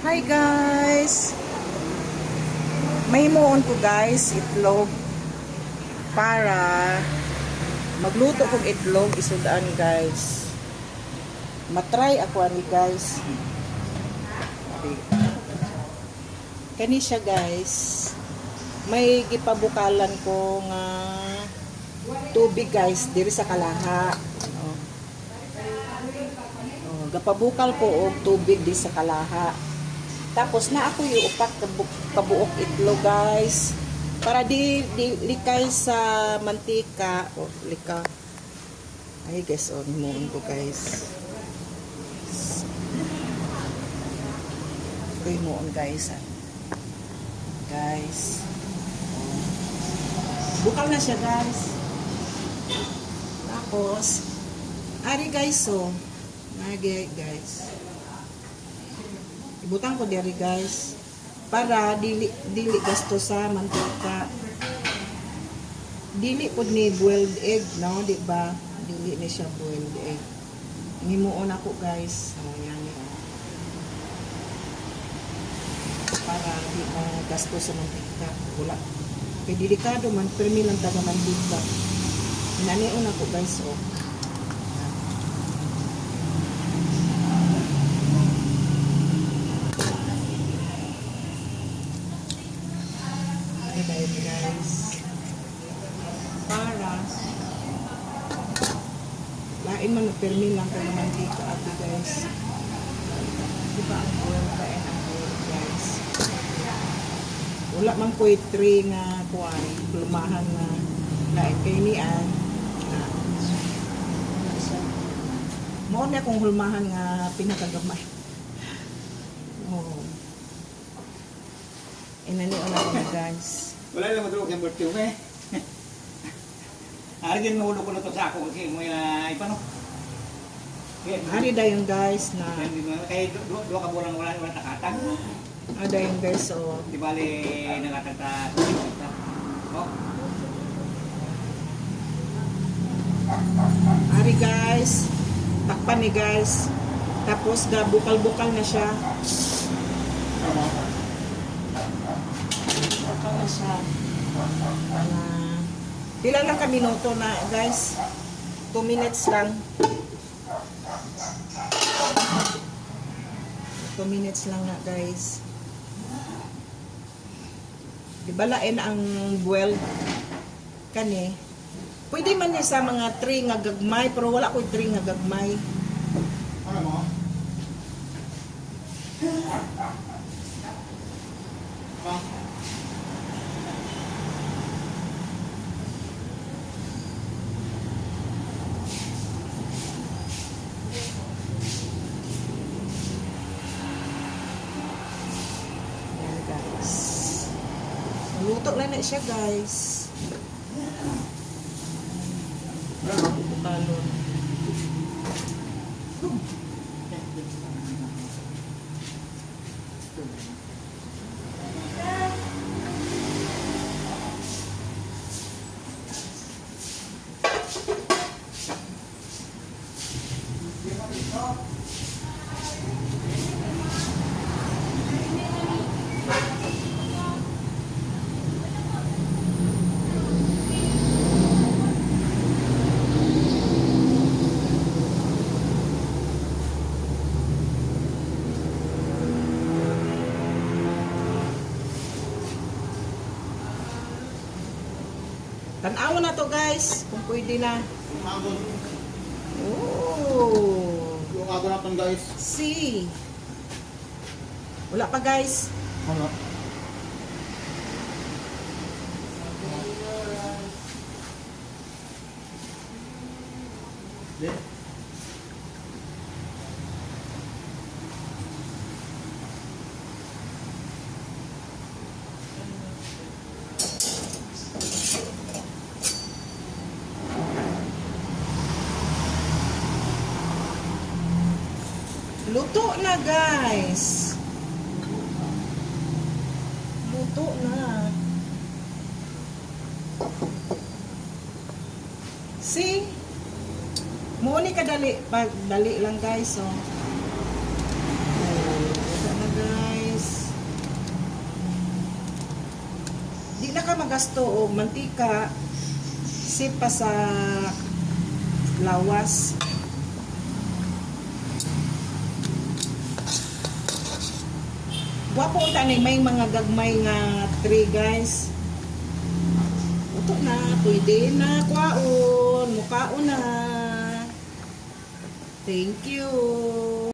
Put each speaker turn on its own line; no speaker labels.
Hi guys! May muon ko guys, itlog para magluto kong itlog isudaan guys. Matry ako ani guys. Kani siya guys. May gipabukalan ko nga tubig guys diri sa kalaha. Oh. Oh, gapabukal ko og tubig di sa kalaha. Tapos na ako yung upat kabu- kabuok itlog guys. Para di, di likay sa mantika. O, oh, lika. Ay guys, oh, nimuon ko guys. Ito yung muon guys. ah. Guys. Bukal na siya guys. Tapos, ari guys, oh. Nagi guys. Ibutang ko diri guys para dili dili gasto sa mantika. Dili pud ni boiled egg, no, di ba? Dili ni siya boiled egg. Nimuon ako guys. Oh, yan. Para di na gasto sa mantika. Wala. Kay delikado man, permi lang taga mantika. Nanion ako guys, oh. Ba yun, guys? Para lain man permi lang ka naman dito ate guys. Di ba ang oil and ang oil guys? Wala man three nga kuwan, lumahan na lain kay nian. na Mo na akong hulmahan nga pinakagamay. Oh. Inani una ko na guys.
Wala lang madulog yung birthday mo eh. Ari din mahulog ko na to sa ako kasi mo uh, ipano. Kaya
Ari dayon guys na
kaya dua, dua ka bulan wala wala takatag.
ada yung guys so
Di bali nakatagta. Oh,
Ari guys, takpan ni guys. Tapos ga bukal-bukal na siya. Na siya. Na, pila lang ka minuto na guys. 2 minutes lang. 2 minutes lang na guys. Di ba lain ang boiled kani? Pwede man ni sa mga tree nga gagmay, pero wala ko tree nga gagmay.
ano mo? Oh.
Ayan guys. Luto na na siya guys. Bukalon. Tanawa na to guys, kung pwede na.
Agon,
Oh,
yung agon natin guys.
see. Wala pa guys.
Ano? Yeah.
Luto na guys. Luto na. See? Muni ka dali. Dali lang guys. So. Luto na guys. Di na ka magasto o mantika. Sipa sa lawas. Wapo unta ni may mga gagmay nga tree guys. Uto na, pwede na kwaon, mukaon na. Thank you.